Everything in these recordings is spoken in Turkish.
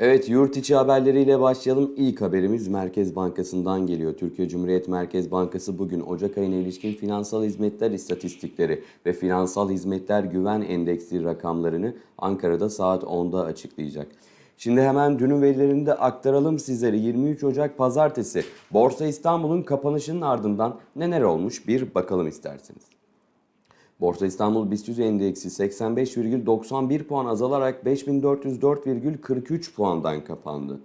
Evet, yurt içi haberleriyle başlayalım. İlk haberimiz Merkez Bankası'ndan geliyor. Türkiye Cumhuriyet Merkez Bankası bugün Ocak ayına ilişkin finansal hizmetler istatistikleri ve finansal hizmetler güven endeksi rakamlarını Ankara'da saat 10'da açıklayacak. Şimdi hemen dünün verilerini de aktaralım sizlere. 23 Ocak Pazartesi Borsa İstanbul'un kapanışının ardından neler olmuş bir bakalım isterseniz. Borsa İstanbul BIST 100 endeksi 85,91 puan azalarak 5404,43 puandan kapandı.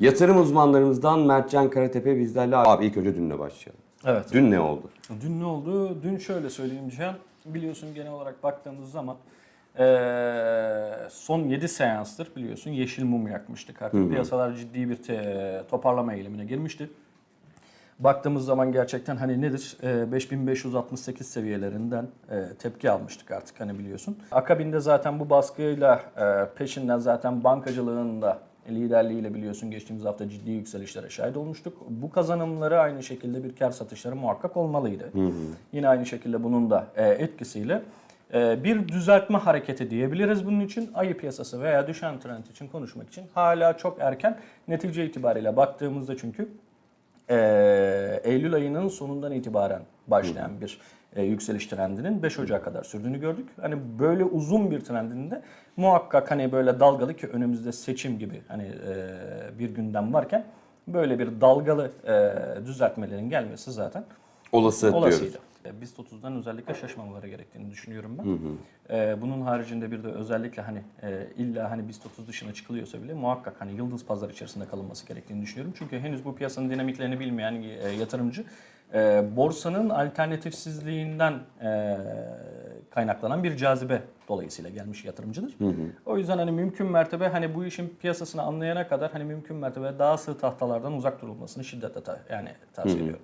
Yatırım uzmanlarımızdan Mertcan Karatepe bizlerle. Abi ilk önce dünle başlayalım. Evet. Dün ne oldu? Dün ne oldu? Dün şöyle söyleyeyim Cihan. Biliyorsun genel olarak baktığımız zaman eee, son 7 seanstır biliyorsun yeşil mum yakmıştık artık. Piyasalar ciddi bir toparlama eğilimine girmişti. Baktığımız zaman gerçekten hani nedir? Eee, 5568 seviyelerinden eee, tepki almıştık artık hani biliyorsun. Akabinde zaten bu baskıyla eee, peşinden zaten bankacılığın da liderliğiyle biliyorsun geçtiğimiz hafta ciddi yükselişlere şahit olmuştuk. Bu kazanımları aynı şekilde bir kar satışları muhakkak olmalıydı. Yine aynı şekilde bunun da eee, etkisiyle eee, bir düzeltme hareketi diyebiliriz bunun için. Ayı piyasası veya düşen trend için konuşmak için hala çok erken. Netice itibariyle baktığımızda çünkü ee, Eylül ayının sonundan itibaren başlayan bir e, yükseliş trendinin 5 Ocak'a kadar sürdüğünü gördük. Hani böyle uzun bir trendin de muhakkak hani böyle dalgalı ki önümüzde seçim gibi hani e, bir gündem varken böyle bir dalgalı e, düzeltmelerin gelmesi zaten Olası diyoruz. olasıydı. E, BIST 30'dan özellikle şaşmamaları gerektiğini düşünüyorum ben. E, bunun haricinde bir de özellikle hani e, illa hani BIST 30 dışına çıkılıyorsa bile muhakkak hani yıldız pazar içerisinde kalınması gerektiğini düşünüyorum. Çünkü henüz bu piyasanın dinamiklerini bilmeyen e, yatırımcı e, borsanın alternatifsizliğinden e, kaynaklanan bir cazibe dolayısıyla gelmiş yatırımcıdır. O yüzden hani mümkün mertebe hani bu işin piyasasını anlayana kadar hani mümkün mertebe daha sığ tahtalardan uzak durulmasını şiddetle ta- yani tavsiye ediyorum.